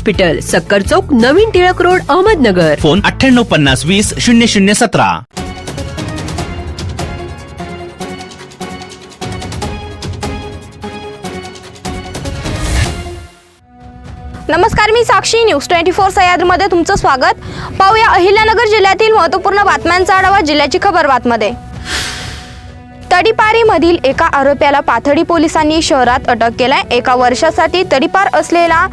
सक्कर चौक नवीन Tilak road Ahmednagar. Phone अठ्ठ्याण्णव पन्नास वीस शून्य शून्य सतरा. नमस्कार मी साक्षी. न्यूज ट्वेंटी फोर सह्याद्रीमध्ये तुमचं स्वागत. पाहूया अहिल्यानगर जिल्ह्यातील महत्त्वपूर्ण बातम्यांचा आढावा जिल्ह्याची खबर बातमध्ये. तडीपारीमधील एका आरोप्याला पाथडी पोलिसांनी शहरात अटक केलाय. एका वर्षासाठी तडीपार असलेला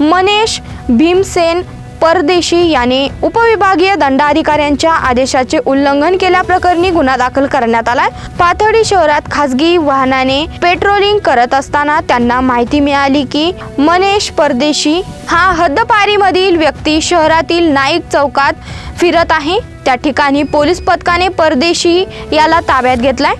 मनेश भीमसेन परदेशी याने उपविभागीय दंडाधिकाऱ्यांच्या आदेशाचे उल्लंघन केल्याप्रकरणी गुन्हा दाखल करण्यात आलाय. पाथर्डी शहरात खासगी वाहनाने पेट्रोलिंग करत असताना त्यांना माहिती मिळाली की मनेश परदेशी हा हद्दपारीमधील व्यक्ती शहरातील नाईक चौकात फिरत आहे. त्या ठिकाणी पोलीस पथकाने परदेशी याला ताब्यात घेतलाय.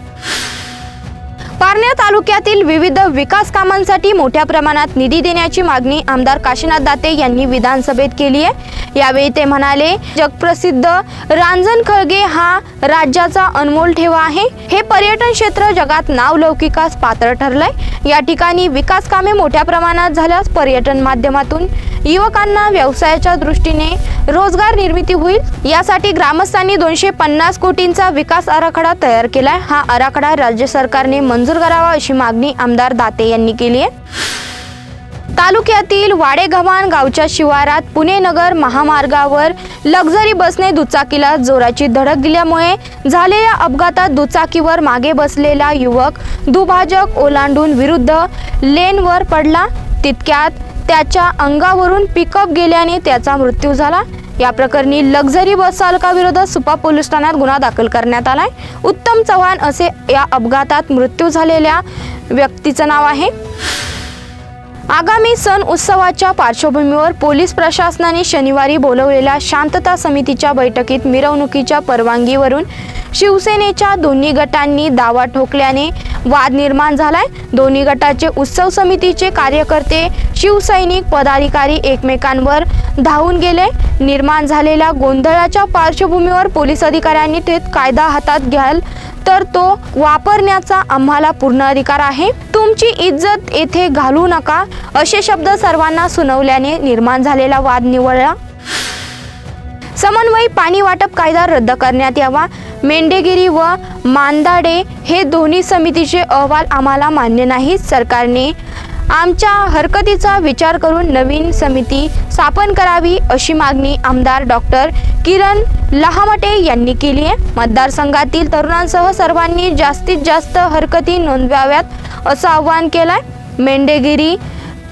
पारनेर तालुक्यातील विविध विकास कामांसाठी मोठ्या प्रमाणात निधी देण्याची मागणी आमदार काशीनाथ दाते यांनी विधानसभेत केली आहे. यावेळी ते म्हणाले जगप्रसिद्ध रांजण खळगे हा राज्याचा अनमोल ठेवा आहे. हे पर्यटन क्षेत्र जगात नावलौकिकास पात्र ठरलंय. या ठिकाणी विकास कामे मोठ्या प्रमाणात झाल्यास पर्यटन माध्यमातून युवकांना व्यवसायाच्या दृष्टीने रोजगार निर्मिती होईल. यासाठी ग्रामस्थांनी दोनशे पन्नास कोटींचा विकास आराखडा तयार केलाय. हा आराखडा राज्य सरकारने मंजूर करावा अशी मागणी आमदार दाते यांनी केली आहे. तालुक्यातील वाडेगव्हाण गावच्या शिवारात पुणे नगर महामार्गावर लक्झरी बसने दुचाकीला जोराची धडक दिल्यामुळे झालेल्या अपघातात दुचाकीवर मागे बसलेला युवक दुभाजक ओलांडून विरुद्ध लेनवर पडला. तितक्यात त्याच्या अंगावरून पिकअप गेल्याने त्याचा मृत्यू झाला. या प्रकरणी लक्झरी बस चालकाविरोधात सुपा पोलीस ठाण्यात गुन्हा दाखल करण्यात आलाय. उत्तम चव्हाण असे या अपघातात मृत्यू झालेल्या व्यक्तीचं नाव आहे. आगामी सण उत्सवाच्या पार्श्वभूमीवर पोलीस प्रशासनाने शनिवारी बोलवलेल्या शांतता समितीच्या बैठकीत मिरवणुकीच्या परवानगीवरून शिवसेनेच्या दोन्ही गटांनी दावा ठोकल्याने वाद निर्माण झालाय. दोन्ही गटाचे उत्सव समितीचे कार्यकर्ते शिवसैनिक पदाधिकारी एकमेकांवर धावून गेले. निर्माण झालेल्या गोंधळाच्या पार्श्वभूमीवर पोलीस अधिकाऱ्यांनी ते कायदा हातात घ्याल तर तो वापरण्याचा आम्हाला पूर्ण अधिकार आहे. तुमची इज्जत येथे घालू नका असे शब्द सर्वांना सुनावल्याने निर्माण झालेला वाद निवळला. समन्वयी पाणी वाटप कायदा रद्द करण्यात यावा. मेंढेगिरी व मांदाडे हे दोन्ही समितीचे अहवाल आम्हाला मान्य नाहीत. सरकारने आमच्या हरकतीचा विचार करून नवीन समिती स्थापन करावी अशी मागणी आमदार डॉक्टर किरण लहामटे यांनी केली आहे. मतदारसंघातील तरुणांसह सर्वांनी जास्तीत जास्त हरकती नोंदवाव्यात असं आवाहन आहे मेंढेगिरी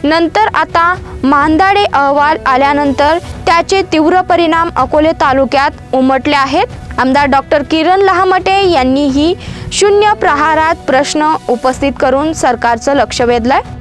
नंतर आता मांदाडे अहवाल आल्यानंतर त्याचे तीव्र परिणाम अकोले तालुक्यात उमटले आहेत. आमदार डॉक्टर किरण लहामटे यांनीही शून्य प्रहारात प्रश्न उपस्थित करून सरकारचं लक्ष वेधलं आहे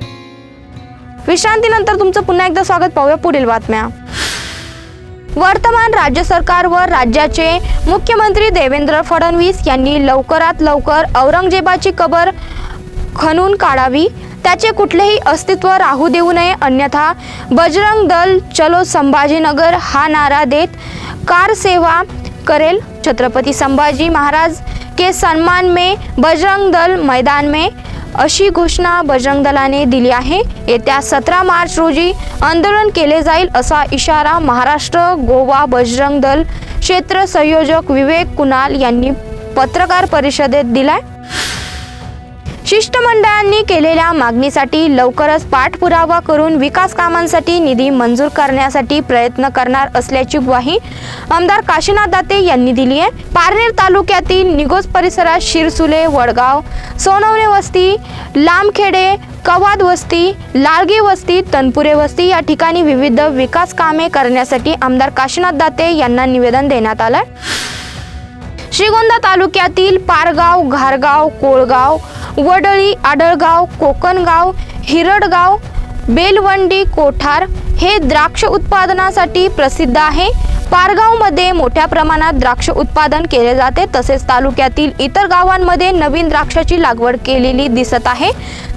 विश्रांतीनंतर तुमचं पुन्हा एकदा स्वागत पाहूया पुढील बातम्या. वर्तमान राज्य सरकार व राज्याचे मुख्यमंत्री देवेंद्र फडणवीस यांनी लवकरात लवकर औरंगजेबाची कबर खणून काढावी. त्याचे कुठलेही अस्तित्व राहू देऊ नये अन्यथा बजरंग दल चलो संभाजीनगर हा नारा देत कार सेवा करेल. छत्रपती संभाजी महाराज के सम्मान में बजरंग दल मैदान में अशी घोषणा बजरंग दलाने दिली आहे. येत्या सतरा मार्च रोजी आंदोलन केले जाईल असा इशारा महाराष्ट्र गोवा बजरंग दल क्षेत्र संयोजक विवेक कुणाल यांनी पत्रकार परिषदेत दिलाय. शिष्टमंडळांनी केलेल्या मागणीसाठी लवकरच पाठपुरावा करून विकास कामांसाठी निधी मंजूर करण्यासाठी प्रयत्न करणार असल्याची ग्वाही आमदार काशीनाथ दाते यांनी दिली आहे. पारनेर तालुक्यातील निगोज परिसरात शिरसुले वडगाव सोनवणे वस्ती लांबखेडे कवाद वस्ती लाळगी वस्ती तनपुरे वस्ती या ठिकाणी विविध विकास कामे करण्यासाठी आमदार काशीनाथ दाते यांना निवेदन देण्यात आलं श्रीगोंदा तालुक्यातील पारगाव घारगाव कोळगाव वडळी आडळगाव कोकणगाव हिरडगाव बेलवंडी कोठार हे द्राक्ष उत्पादनासाठी प्रसिद्ध आहे. पारगावमध्ये मोठ्या प्रमाणात द्राक्ष उत्पादन केले जाते. तसेच तालुक्यातील इतर गावांमध्ये नवीन द्राक्षाची लागवड केलेली दिसत आहे.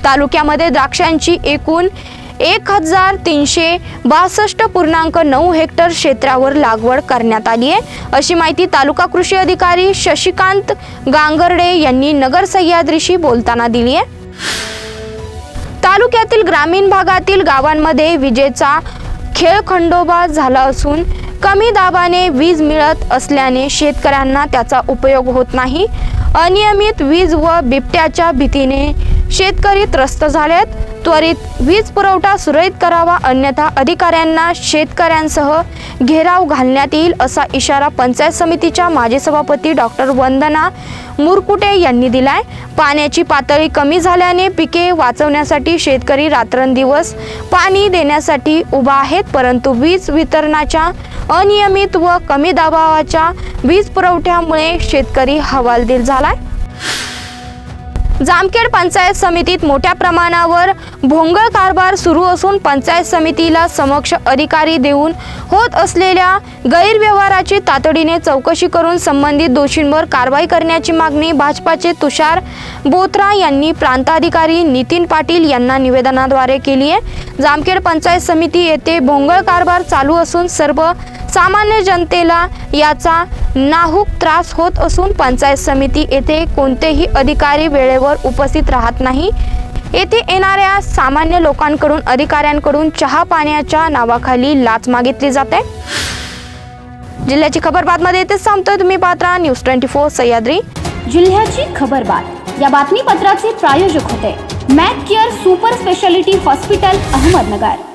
तालुक्यामध्ये द्राक्षांची एकूण एक हजार तीनशे बासष्ट पूर्णांक नऊ हेक्टर क्षेत्रावर लागवड करण्यात आली आहे. अशी माहिती तालुका कृषी अधिकारी शशिकांत गांगर्डे यांनी नगर सह्याद्रीशी बोलताना दिली आहे. तालुक्यातील ग्रामीण भागातील गावांमध्ये विजेचा खेळखंडोबा झाला असून कमी दाबाने वीज मिळत असल्याने शेतकऱ्यांना त्याचा उपयोग होत नाही. अनियमित वीज व बिबट्याच्या भीतीने शेतकरी त्रस्त झालेत. त्वरित वीज पुरवठा सुरळीत करावा अन्यथा अधिकाऱ्यांना शेतकऱ्यांसह घेराव घालण्यात येईल असा इशारा पंचायत समितीच्या माजी सभापती डॉक्टर वंदना मुरकुटे यांनी दिलाय. पाण्याची पातळी कमी झाल्याने पिके वाचवण्यासाठी शेतकरी रात्रंदिवस पाणी देण्यासाठी उभा आहेत परंतु वीज वितरणाच्या अनियमित व कमी दाबावाच्या वीज पुरवठ्यामुळे शेतकरी हवालदिल झालाय. जामखेड पंचायत समितीत मोठ्या प्रमाणावर भोंगळ कारभार सुरू असून पंचायत समितीला समक्ष अधिकारी देऊन होत असलेल्या गैरव्यवहाराची तातडीने चौकशी करून संबंधित दोषींवर कारवाई करण्याची मागणी भाजपाचे तुषार बोत्रा यांनी प्रांताधिकारी नितीन पाटील यांना निवेदनाद्वारे केली आहे. जामखेड पंचायत समिती येथे भोंगळ कारभार चालू असून सर्व सामान्य जनतेला याचा नाहूक त्रास होत असून पंचायत समिती येथे कोणतेही अधिकारी वेळेवर उपस्थित राहत नाही. येथे येणाऱ्या सामान्य लोकांकडून अधिकाऱ्यांकडून चहा पाण्याच्या नावाखाली लाच मागितली जाते. जिल्ह्याची खबर बातमध्ये येथेच थांबतोय तुम्ही पात्रा न्यूज ट्वेंटी फोर सह्याद्री. जिल्ह्याची खबर बात. या बातमीपत्राचे प्रायोजक होते. Mac care super speciality hospital Ahmednagar.